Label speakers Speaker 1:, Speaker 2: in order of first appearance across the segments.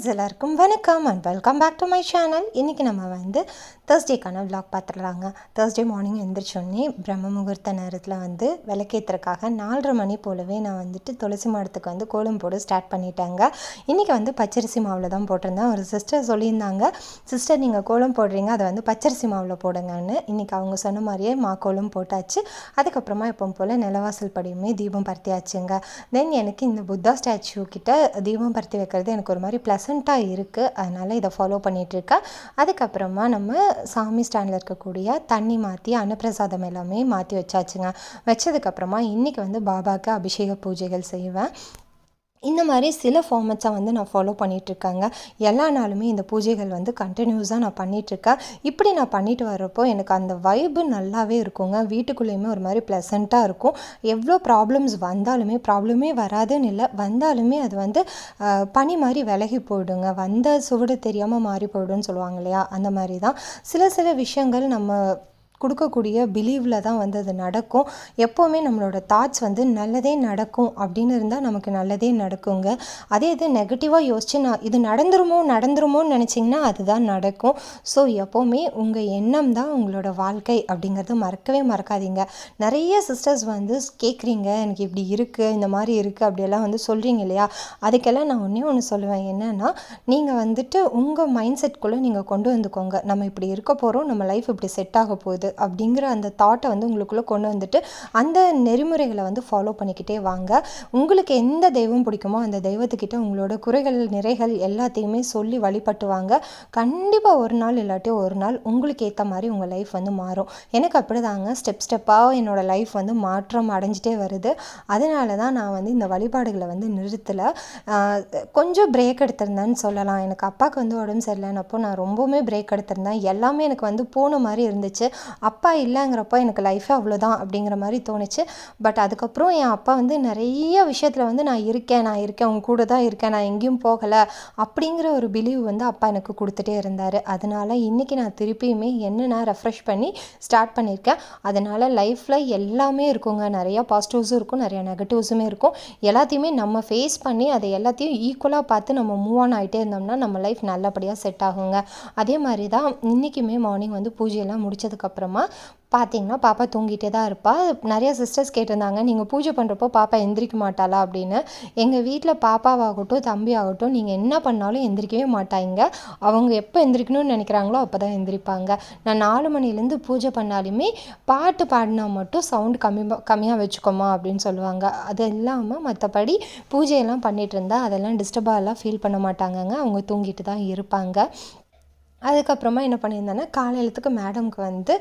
Speaker 1: Hi friends எல்லாருக்கும் வணக்கம் and welcome back to my channel இன்றைக்கி நம்ம வந்து தேர்ஸ்டேக்கான விலாக் பார்த்துடலாங்க. தேர்ஸ்டே மார்னிங் எழுந்திரிச்சோடனே பிரம்ம முகூர்த்த நேரத்தில் வந்து விளக்கேற்றுறதுக்காக நாலரை மணி போலவே நான் வந்துட்டு துளசி மாடத்துக்கு வந்து கோலம் போட ஸ்டார்ட் பண்ணிட்டேங்க. இன்றைக்கி வந்து பச்சரிசி மாவில் தான் போட்டிருந்தேன். ஒரு சிஸ்டர் சொல்லியிருந்தாங்க சிஸ்டர் நீங்கள் கோலம் போடுறீங்க அதை வந்து பச்சரிசி மாவில் போடுங்கன்னு. இன்றைக்கி அவங்க சொன்ன மாதிரியே மா கோலம் போட்டாச்சு. அதுக்கப்புறமா எப்போ போல் நிலவாசல் படியுமே தீபம் பருத்தியாச்சுங்க. தென் எனக்கு இந்த புத்தா ஸ்டாச்சு கிட்ட தீபம் பருத்தி வைக்கிறது எனக்கு ஒரு மாதிரி ப்ளஸ் ப்ரெசண்ட்டாக இருக்குது அதனால் இதை ஃபாலோ பண்ணிகிட்ருக்கேன் அதுக்கப்புறமா நம்ம சாமி ஸ்டாண்டில் இருக்கக்கூடிய தண்ணி மாற்றி அன்னப்பிரசாதம் எல்லாமே மாற்றி வச்சாச்சுங்க. வச்சதுக்கப்புறமா இன்றைக்கி வந்து பாபாவுக்கு அபிஷேக பூஜைகள் செய்வேன். இந்த மாதிரி சில ஃபார்மட்ஸை வந்து நான் ஃபாலோ பண்ணிகிட்ருக்கேங்க எல்லா நாளுமே இந்த பூஜைகள் வந்து கண்டினியூஸாக நான் பண்ணிகிட்ருக்கேன் இப்படி நான் பண்ணிட்டு வரப்போ எனக்கு அந்த வைபு நல்லாவே இருக்குங்க. வீட்டுக்குள்ளேயுமே ஒரு மாதிரி ப்ளசண்ட்டாக இருக்கும். எவ்வளோ ப்ராப்ளம்ஸ் வந்தாலுமே ப்ராப்ளமே வராதுன்னு இல்லை. வந்தாலுமே அது வந்து பனி மாதிரி விலகி போயிடுங்க. வந்த சுவடு தெரியாமல் மாறி போயிடும்னு சொல்லுவாங்க இல்லையா? அந்த மாதிரி தான். சில சில விஷயங்கள் நம்ம கொடுக்கக்கூடிய பிலீவில் தான் வந்து அது நடக்கும். எப்போவுமே நம்மளோட தாட்ஸ் வந்து நல்லதே நடக்கும் அப்படின்னு இருந்தால் நமக்கு நல்லதே நடக்குங்க. அதே இது நெகட்டிவாக யோசிச்சு நான் இது நடந்துருமோ நடந்துருமோன்னு நினச்சிங்கன்னா அதுதான் நடக்கும். ஸோ எப்போவுமே உங்கள் எண்ணம் தான் உங்களோட வாழ்க்கை அப்படிங்கிறத மறக்கவே மறக்காதீங்க. நிறைய சிஸ்டர்ஸ் வந்து கேட்குறீங்க எனக்கு இப்படி இருக்குது இந்த மாதிரி இருக்குது அப்படியெல்லாம் வந்து சொல்கிறீங்க இல்லையா? அதுக்கெல்லாம் நான் ஒன்றே ஒன்று சொல்லுவேன். என்னென்னா நீங்கள் வந்துட்டு உங்கள் மைண்ட் செட்குள்ளே நீங்கள் கொண்டு வந்துக்கோங்க. நம்ம இப்படி இருக்க போகிறோம் நம்ம லைஃப் இப்படி செட் ஆக போகுது. அப்படிங்கிற அந்த தாட்டை வந்து உங்களுக்குள்ளே கொண்டு வந்துட்டு அந்த நெறிமுறைகளை வந்து ஃபாலோ பண்ணிக்கிட்டே வாங்க. உங்களுக்கு எந்த தெய்வம் பிடிக்குமோ அந்த தெய்வத்துக்கிட்ட உங்களோட குறைகள் நிறைகள் எல்லாத்தையுமே சொல்லி வழிபட்டு வாங்க கண்டிப்பாக ஒரு நாள் இல்லாட்டி ஒரு நாள் உங்களுக்கு ஏற்ற மாதிரி உங்கள் லைஃப் வந்து மாறும். எனக்கு அப்படி தாங்க ஸ்டெப் ஸ்டெப்பாக என்னோடய லைஃப் வந்து மாற்றம் அடைஞ்சிட்டே வருது. அதனால தான் நான் வந்து இந்த வழிபாடுகளை வந்து நிறுத்தலை. கொஞ்சம் பிரேக் எடுத்திருந்தேன்னு சொல்லலாம். எனக்கு அப்பாவுக்கு வந்து உடம்பு சரியில்லைனப்போ நான் ரொம்பவுமே பிரேக் எடுத்திருந்தேன். எல்லாமே எனக்கு வந்து போன மாதிரி இருந்துச்சு. அப்பா இல்லைங்கிறப்ப எனக்கு லைஃபே அவ்வளோதான் அப்படிங்கிற மாதிரி தோணுச்சு. பட் அதுக்கப்புறம் என் அப்பா வந்து நிறைய விஷயத்தில் வந்து நான் இருக்கேன் நான் இருக்கேன் உங்க கூட தான் இருக்கேன் நான் எங்கேயும் போகலை அப்படிங்கிற ஒரு பிலீவ் வந்து அப்பா எனக்கு கொடுத்துட்டே இருந்தார். அதனால் இன்றைக்கி நான் திருப்பியுமே என்ன நான் ரெஃப்ரெஷ் பண்ணி ஸ்டார்ட் பண்ணியிருக்கேன். அதனால் லைஃப்பில் எல்லாமே இருக்குங்க. நிறையா பாசிட்டிவ்ஸும் இருக்கும் நிறையா நெகட்டிவ்ஸுமே இருக்கும். எல்லாத்தையுமே நம்ம ஃபேஸ் பண்ணி அதை எல்லாத்தையும் ஈக்குவலாக பார்த்து நம்ம மூவ் ஆன் ஆகிட்டே இருந்தோம்னா நம்ம லைஃப் நல்லபடியாக செட் ஆகுங்க. அதே மாதிரி தான் இன்றைக்குமே மார்னிங் வந்து பூஜையெல்லாம் அப்புறமா பார்த்தீங்கன்னா பாப்பா தூங்கிட்டே தான் இருப்பாள் நிறைய சிஸ்டர்ஸ் கேட்டிருந்தாங்க நீங்கள் பூஜை பண்ணுறப்போ பாப்பா எந்திரிக்க மாட்டாளா? அப்படின்னு. எங்கள் வீட்டில் பாப்பாவாகட்டும் தம்பி ஆகட்டும் நீங்கள் என்ன பண்ணாலும் எந்திரிக்கவே மாட்டாங்க அவங்க எப்போ எந்திரிக்கணும்னு நினைக்கிறாங்களோ அப்போ தான் எந்திரிப்பாங்க. நான் நாலு மணிலேருந்து பூஜை பண்ணாலுமே பாட்டு பாடினா மட்டும் சவுண்டு கம்மி கம்மியாக வச்சுக்கோமா அப்படின்னு சொல்லுவாங்க. அது இல்லாமல் மற்றபடி பூஜையெல்லாம் பண்ணிகிட்டு இருந்தால் அதெல்லாம் டிஸ்டர்பாகலாம் ஃபீல் பண்ண மாட்டாங்கங்க. அவங்க தூங்கிட்டு தான் இருப்பாங்க. அதுக்கப்புறமா என்ன பண்ணியிருந்தேன்னா காலையிலத்துக்கு மேடம்க்கு வந்து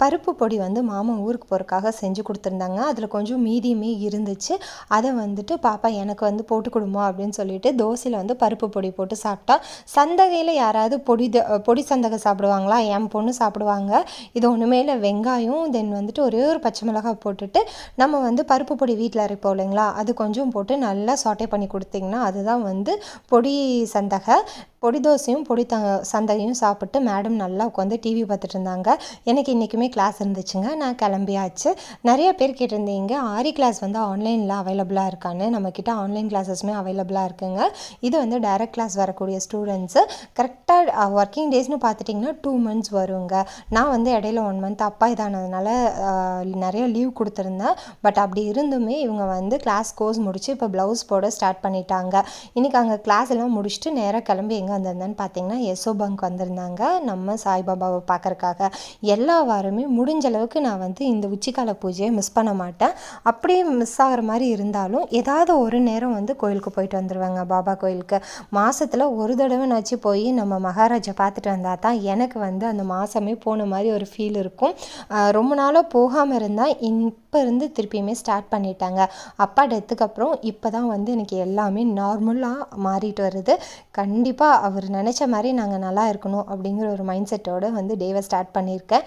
Speaker 1: பருப்பு பொடி வந்து மாமா ஊருக்கு போகிறக்காக செஞ்சு கொடுத்துருந்தாங்க. அதில் கொஞ்சம் மீதியுமே இருந்துச்சு. அதை வந்துட்டு பாப்பா எனக்கு வந்து போட்டு கொடுமா அப்படின்னு சொல்லிட்டு தோசையில் வந்து பருப்பு பொடி போட்டு சாப்பிட்டா. சந்தகையில் யாராவது பொடி பொடி சந்தகை சாப்பிடுவாங்களா? என் பொண்ணு சாப்பிடுவாங்க. இது ஒன்றுமே இல்லை வெங்காயம் தென் வந்துட்டு ஒரே ஒரு பச்சை மிளகாய் போட்டுட்டு நம்ம வந்து பருப்பு பொடி வீட்டில் அரைப்போம் இல்லைங்களா? அது கொஞ்சம் போட்டு நல்லா சாட்டே பண்ணி கொடுத்தீங்கன்னா அதுதான் வந்து பொடி சந்தகை. பொடி தோசையும் பொடி த சந்தகையும் சாப்பிட்டு மேடம் நல்லா உட்காந்து டிவி பார்த்துட்டு இருந்தாங்க. எனக்கு இன்றைக்குமே கிளாஸ் இருந்துச்சுங்க. நான் கிளம்பியாச்சு. நிறைய பேர் கேட்டிருந்தீங்க ஆரி கிளாஸ் வந்து ஆன்லைனில் அவைலபிளாக இருக்கான்னு. நம்மக்கிட்ட ஆன்லைன் கிளாஸஸ்மே அவைலபிளாக இருக்குங்க. இது வந்து டைரக்ட் கிளாஸ் வரக்கூடிய ஸ்டூடெண்ட்ஸு கரெக்டாக ஒர்க்கிங் டேஸ்னு பார்த்துட்டிங்கன்னா டூ மந்த்ஸ் வருங்க. நான் வந்து இடையில ஒன் மந்த் அப்பா இதானதுனால நிறைய லீவ் கொடுத்துருந்தேன். பட் அப்படி இருந்துமே இவங்க வந்து கிளாஸ் கோர்ஸ் முடிச்சு இப்போ ப்ளவுஸ் போட ஸ்டார்ட் பண்ணிட்டாங்க. இன்றைக்கி அங்கே கிளாஸ் எல்லாம் முடிச்சுட்டு நேராக கிளம்பி எங்கே வந்திருந்தேன்னு பார்த்தீங்கன்னா எஸ்ஓ பங்க் வந்திருந்தாங்க நம்ம சாய்பாபாவை பார்க்கறக்காக எல்லா வாரமே முடிஞ்ச அளவுக்கு நான் வந்து இந்த உச்சிக்கால பூஜையை மிஸ் பண்ண மாட்டேன். அப்படியே மிஸ் ஆகிற மாதிரி இருந்தாலும் ஏதாவது ஒரு நேரம் வந்து கோயிலுக்கு போயிட்டு வந்துடுவேங்க பாபா கோயிலுக்கு. மாதத்தில் ஒரு தடவை நாச்சு போய் நம்ம மகாராஜா பார்த்துட்டு வந்தால் தான் எனக்கு வந்து அந்த மாதமே போன மாதிரி ஒரு ஃபீல் இருக்கும். ரொம்ப நாளாக போகாமல் இருந்தால் இப்போ இருந்து திருப்பியுமே ஸ்டார்ட் பண்ணிட்டாங்க. அப்பா டெத்துக்கு அப்புறம் இப்போ தான் வந்து எனக்கு எல்லாமே நார்மலாக மாறிட்டு வருது. கண்டிப்பாக அவர் நினச்ச மாதிரி நாங்கள் நல்லா இருக்கணும். அப்படிங்கிற ஒரு மைண்ட் செட்டோடு வந்து டேவை ஸ்டார்ட் பண்ணியிருக்கேன்.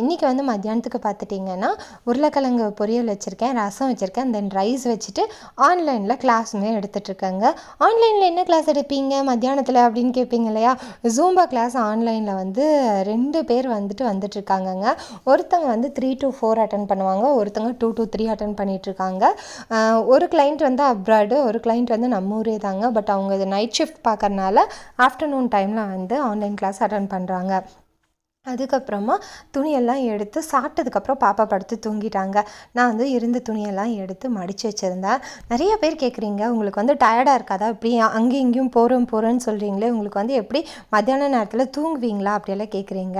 Speaker 1: இன்றைக்கி வந்து மத்தியானத்துக்கு பார்த்துட்டிங்கன்னா உருளைக்கிழங்கு பொரியல் வச்சுருக்கேன் ரசம் வச்சுருக்கேன் தென் ரைஸ் வச்சுட்டு ஆன்லைனில் கிளாஸுமே எடுத்துகிட்ருக்கேங்க ஆன்லைனில் என்ன கிளாஸ் எடுப்பீங்க? மத்தியானத்தில் அப்படின்னு கேட்பீங்க இல்லையா? ஜூம்பா கிளாஸ் ஆன்லைனில் வந்து ரெண்டு பேர் வந்துட்டு வந்துட்டுருக்காங்கங்க. ஒருத்தங்க வந்து த்ரீ டு ஃபோர் அட்டன் பண்ணுவாங்க ஒருத்தங்க டூ டு த்ரீ அட்டன் பண்ணிகிட்ருக்காங்க ஒரு கிளைண்ட் வந்து அப்ராடு ஒரு கிளைண்ட் வந்து நம்ம ஊரே தாங்க. பட் அவங்க நைட் ஷிஃப்ட் பார்க்கறனால ஆஃப்டர்நூன் டைமில் வந்து ஆன்லைன் கிளாஸ் அட்டன் பண்ணுறாங்க அதுக்கப்புறமா துணியெல்லாம் எடுத்து சாப்பிட்டதுக்கப்புறம் பாப்பா படுத்து தூங்கிட்டாங்க. நான் வந்து இருந்த துணியெல்லாம் எடுத்து மடித்து வச்சுருந்தேன். நிறைய பேர் கேட்குறீங்க உங்களுக்கு வந்து டயர்டாக இருக்காதா? இப்படி அங்கேயும் இங்கேயும் போகிறோம் போகிறோன்னு சொல்கிறீங்களே உங்களுக்கு வந்து எப்படி மத்தியான நேரத்தில் தூங்குவீங்களா? அப்படியெல்லாம் கேட்குறீங்க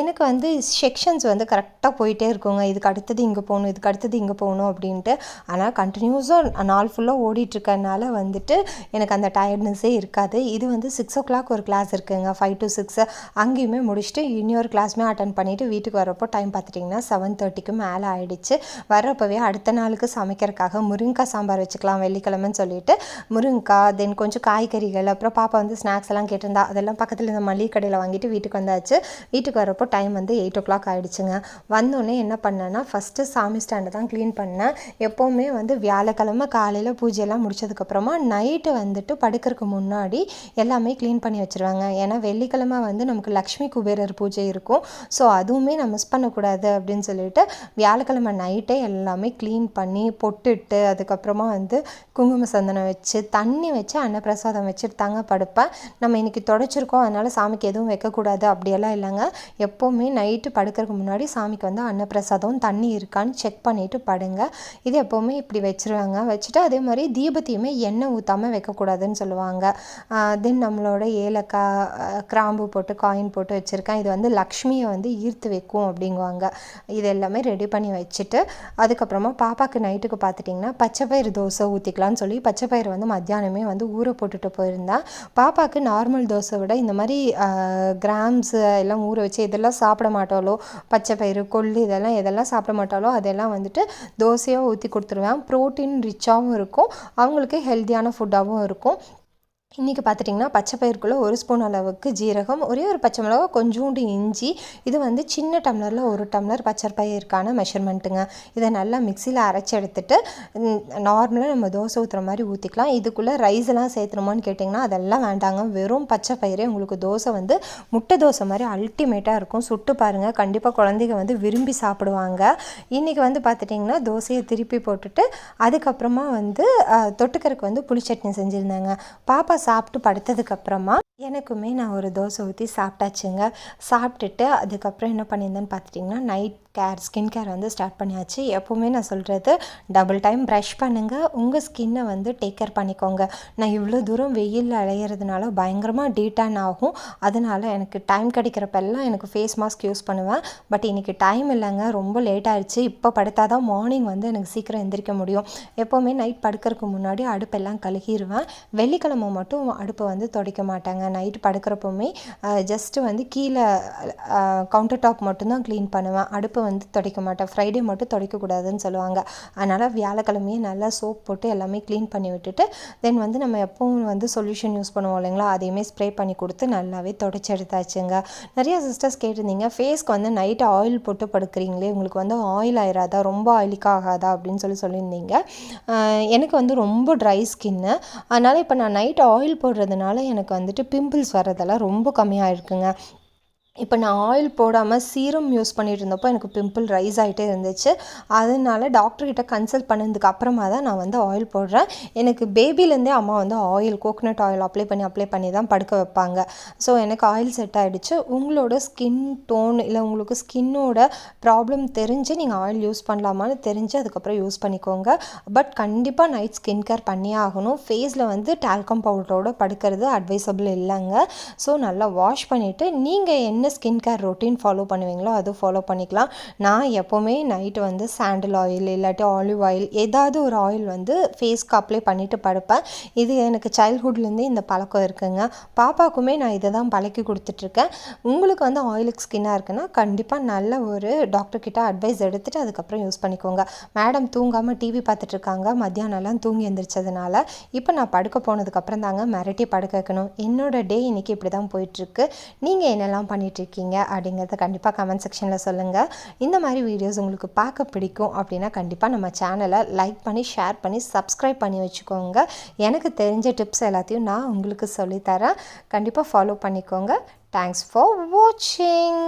Speaker 1: எனக்கு வந்து செக்ஷன்ஸ் வந்து கரெக்டாக போயிட்டே இருக்குங்க. இதுக்கு அடுத்தது இங்கே போகணும் இதுக்கு அடுத்தது இங்கே போகணும் அப்படின்ட்டு. ஆனால் கண்டினியூஸாக நாள் ஃபுல்லாக ஓடிட்டுருக்கனால வந்துட்டு எனக்கு அந்த டயர்ட்னஸே இருக்காது. இது வந்து சிக்ஸ் ஓ கிளாக் ஒரு கிளாஸ் இருக்குதுங்க ஃபைவ் டு சிக்ஸ் அங்கேயுமே முடிச்சுட்டு இன்னொரு கிளாஸுமே அட்டன் பண்ணிவிட்டு வீட்டுக்கு வரப்போ டைம் பார்த்துட்டிங்கன்னா செவன் தேர்ட்டிக்கு மேலே ஆகிடுச்சு வரப்போவே அடுத்த நாளுக்கு சமைக்கிறதுக்காக முருங்கைக்காய் சாம்பார் வச்சுக்கலாம் வெள்ளிக்கிழமைன்னு சொல்லிட்டு முருங்கைக்காய் தென் கொஞ்சம் காய்கறிகள் அப்புறம் பாப்பா வந்து ஸ்நாக்ஸ் எல்லாம் கேட்டிருந்தா அதெல்லாம் பக்கத்தில் இந்த மளிகை கடையில் வாங்கிட்டு வீட்டுக்கு வந்தாச்சு. வீட்டுக்கு வரப்போ டைம் வந்து எயிட் ஓ கிளாக் ஆகிடுச்சுங்க வந்தோடனே என்ன பண்ணேன்னா ஃபஸ்ட்டு சாமி ஸ்டாண்டை தான் க்ளீன் பண்ணேன். எப்போவுமே வந்து வியாழக்கிழமை காலையில் பூஜையெல்லாம் முடிச்சதுக்கப்புறமா நைட்டு வந்துட்டு படுக்கிறதுக்கு முன்னாடி எல்லாமே க்ளீன் பண்ணி வச்சுருவாங்க. ஏன்னா வெள்ளிக்கிழமை வந்து நமக்கு லக்ஷ்மி குபேரர் பூஜை இருக்கும். ஸோ அதுவுமே நான் மிஸ் பண்ணக்கூடாது அப்படின்னு சொல்லிட்டு வியாழக்கிழமை நைட்டே எல்லாமே க்ளீன் பண்ணி பொட்டுட்டு அதுக்கப்புறமா வந்து குங்கும சந்தனம் வச்சு தண்ணி வச்சு அன்னப்பிரசாதம் வச்சுட்டு தாங்க படுப்பேன். நம்ம இன்றைக்கி தொடச்சிருக்கோம். அதனால் சாமிக்கு எதுவும் வைக்கக்கூடாது அப்படியெல்லாம் இல்லைங்க. எப்போவுமே நைட்டு படுக்கிறதுக்கு முன்னாடி சாமிக்கு வந்து அன்னப்பிரசாதம் தண்ணி இருக்கான்னு செக் பண்ணிவிட்டு படுங்க. இது எப்போவுமே இப்படி வச்சுருவாங்க. வச்சுட்டு அதே மாதிரி தீபத்தையுமே எண்ணெய் ஊற்றாமல் வைக்கக்கூடாதுன்னு சொல்லுவாங்க. தென் நம்மளோட ஏலக்காய் கிராம்பு போட்டு காயின் போட்டு வச்சுருக்கேன். இது வந்து லக்ஷ்மியை வந்து ஈர்த்து வைக்கும் அப்படிங்குவாங்க. இது எல்லாமே ரெடி பண்ணி வச்சுட்டு அதுக்கப்புறமா பாப்பாக்கு நைட்டுக்கு பார்த்துட்டிங்கன்னா பச்சை பயிறு தோசை ஊற்றிக்கலாம்னு சொல்லி பச்சை பயிறு வந்து மத்தியானமே வந்து ஊற போட்டுட்டு போயிருந்தேன் பாப்பாக்கு நார்மல் தோசை விட இந்த மாதிரி கிராம்ஸ் எல்லாம் ஊற வச்சு இதெல்லாம் சாப்பிட மாட்டாலோ பச்சை பயிறு கொள்ளு இதெல்லாம் எதெல்லாம் சாப்பிட மாட்டாலோ அதெல்லாம் வந்துட்டு தோசையாக ஊற்றி கொடுத்துருவேன். ப்ரோட்டீன் ரிச்சாகவும் இருக்கும். அவங்களுக்கு ஹெல்த்தியான ஃபுட்டாகவும் இருக்கும். இன்றைக்கி பார்த்துட்டிங்கன்னா பச்சை பயிர்க்குள்ளே ஒரு ஸ்பூன் அளவுக்கு ஜீரகம் ஒரே ஒரு பச்சை மிளகா கொஞ்சோண்டு இஞ்சி. இது வந்து சின்ன டம்ளரில் ஒரு டம்ளர் பச்சை பயிருக்கான மெஷர்மெண்ட்டுங்க இதை நல்லா மிக்சியில் அரைச்சி எடுத்துட்டு நார்மலாக நம்ம தோசை ஊற்றுற மாதிரி ஊற்றிக்கலாம் இதுக்குள்ளே ரைஸ் எல்லாம் சேர்த்துணுமான்னு கேட்டிங்கன்னா அதெல்லாம் வேண்டாங்க. வெறும் பச்சை பயிரே உங்களுக்கு தோசை வந்து முட்டை தோசை மாதிரி அல்டிமேட்டாக இருக்கும். சுட்டு பாருங்கள் கண்டிப்பாக குழந்தைங்க வந்து விரும்பி சாப்பிடுவாங்க. இன்றைக்கி வந்து பார்த்துட்டிங்கன்னா தோசையை திருப்பி போட்டுட்டு அதுக்கப்புறமா வந்து தொட்டுக்கறக்கு வந்து புளி சட்னி செஞ்சுருந்தாங்க. பாப்பா சாப்பிட்டு படுத்ததுக்கப்புறமா எனக்குமே நான் ஒரு தோசை ஊற்றி சாப்பிட்டாச்சுங்க. சாப்பிட்டுட்டு அதுக்கப்புறம் என்ன பண்ணியிருந்தேன்னு பார்த்துட்டிங்கன்னா நைட் கேர் ஸ்கின் கேர் வந்து ஸ்டார்ட் பண்ணியாச்சு. எப்போவுமே நான் சொல்கிறது டபுள் டைம் ப்ரஷ் பண்ணுங்கள் உங்கள் ஸ்கின்னை வந்து டேக் கேர் பண்ணிக்கோங்க. நான் இவ்வளோ தூரம் வெயிலில் அலையிறதுனால பயங்கரமாக டீட்டான் ஆகும். அதனால் எனக்கு டைம் கிடைக்கிறப்பெல்லாம் எனக்கு ஃபேஸ் மாஸ்க் யூஸ் பண்ணுவேன். பட் இன்றைக்கி டைம் இல்லைங்க. ரொம்ப லேட் ஆயிடுச்சு. இப்போ படுத்தால் தான் மார்னிங் வந்து எனக்கு சீக்கிரம் எந்திரிக்க முடியும். எப்போவுமே நைட் படுக்கிறதுக்கு முன்னாடி அடுப்பெல்லாம் கழுகிடுவேன் வெள்ளிக்கிழமை மட்டும் அடுப்பை வந்து துடைக்க மாட்டாங்க. நைட்டு படுக்கிறப்பவுமே ஜஸ்ட்டு வந்து கீழே கவுண்டர் டாப் மட்டும்தான் க்ளீன் பண்ணுவேன். அடுப்பை வந்து துடைக்க மாட்டேன். ஃப்ரைடே மட்டும் துடைக்கக்கூடாதுன்னு சொல்லுவாங்க. அதனால் வியாழக்கிழமையே நல்லா சோப் போட்டு எல்லாமே க்ளீன் பண்ணி விட்டுட்டு தென் வந்து நம்ம எப்பவும் வந்து சொல்யூஷன் யூஸ் பண்ணுவோம் இல்லைங்களா? அதையுமே ஸ்ப்ரே பண்ணி கொடுத்து நல்லாவே தொடச்சி எடுத்தாச்சுங்க. நிறைய சிஸ்டர்ஸ் கேட்டிருந்தீங்க ஃபேஸ்க்கு வந்து நைட்டு ஆயில் போட்டு படுக்கிறீங்களே உங்களுக்கு வந்து ஆயில் ஆயிராதா? ரொம்ப ஆயிலிக்காக ஆகாதா? அப்படின்னு சொல்லி சொல்லியிருந்தீங்க. எனக்கு வந்து ரொம்ப ட்ரை ஸ்கின்னு அதனால் இப்போ நான் நைட் ஆயில் போடுறதுனால எனக்கு வந்துட்டு பிம்பிள்ஸ் வர்றதெல்லாம் ரொம்ப கம்மியாக இருக்குங்க இப்போ நான் ஆயில் போடாமல் சீரம் யூஸ் பண்ணிகிட்டு இருந்தப்போ எனக்கு பிம்பிள் ரைஸ் ஆகிட்டே இருந்துச்சு. அதனால டாக்டர்கிட்ட கன்சல்ட் பண்ணதுக்கு அப்புறமா தான் நான் வந்து ஆயில் போடுறேன். எனக்கு பேபிலேருந்தே அம்மா வந்து ஆயில் கோகனட் ஆயில் அப்ளை பண்ணி அப்ளை பண்ணி தான் படுக்க வைப்பாங்க. ஸோ எனக்கு ஆயில் செட் ஆகிடுச்சு. உங்களோட ஸ்கின் டோன் இல்லை உங்களுக்கு ஸ்கின்னோட ப்ராப்ளம் தெரிஞ்சு நீங்கள் ஆயில் யூஸ் பண்ணலாமான்னு தெரிஞ்சு அதுக்கப்புறம் யூஸ் பண்ணிக்கோங்க. பட் கண்டிப்பாக நைட் ஸ்கின் கேர் பண்ணியே ஆகணும். ஃபேஸில் வந்து டால்கம் பவுடரோட படுக்கிறது அட்வைசபிள் இல்லைங்க. ஸோ நல்லா வாஷ் பண்ணிவிட்டு நீங்கள் என்ன என்ன ஸ்கின் கேர் ரொட்டீன் ஃபாலோ பண்ணுவீங்களோ அது ஃபாலோ பண்ணிக்கலாம். நான் எப்போவுமே நைட்டு வந்து சாண்டில் ஆயில் இல்லாட்டி ஆலிவ் ஆயில் ஏதாவது ஒரு ஆயில் வந்து ஃபேஸ்க்கு அப்ளை பண்ணிவிட்டு படுப்பேன். இது எனக்கு சைல்ட்ஹுட்லேருந்தே இந்த பழக்கம் இருக்குங்க. பாப்பாவுக்குமே நான் இதை தான் பழக்கி கொடுத்துட்ருக்கேன். உங்களுக்கு வந்து ஆயிலுக்கு ஸ்கின்னாக இருக்குன்னா கண்டிப்பாக நல்ல ஒரு டாக்டர்கிட்ட அட்வைஸ் எடுத்துகிட்டு அதுக்கப்புறம் யூஸ் பண்ணிக்கோங்க. மேடம் தூங்காமல் டிவி பார்த்துட்ருக்காங்க. மத்தியானம்லாம் தூங்கி எந்திரிச்சதுனால இப்போ நான் படுக்க போனதுக்கப்புறம் தாங்க மிரட்டி படுக்க வைக்கணும். என்னோட டே இன்றைக்கி இப்படி தான் போயிட்டுருக்கு நீங்கள் என்னெல்லாம் பண்ணிகிட்ருக்கீங்க அப்படிங்கிறத கண்டிப்பாக கமெண்ட் செக்ஷனில் சொல்லுங்கள் இந்த மாதிரி வீடியோஸ் உங்களுக்கு பார்க்க பிடிக்கும் அப்படின்னா கண்டிப்பாக நம்ம சேனலை லைக் பண்ணி ஷேர் பண்ணி சப்ஸ்கிரைப் பண்ணி வச்சுக்கோங்க. எனக்கு தெரிஞ்ச டிப்ஸ் எல்லாத்தையும் நான் உங்களுக்கு சொல்லித்தரேன். கண்டிப்பாக ஃபாலோ பண்ணிக்கோங்க. தேங்க்ஸ் ஃபார் வாட்சிங்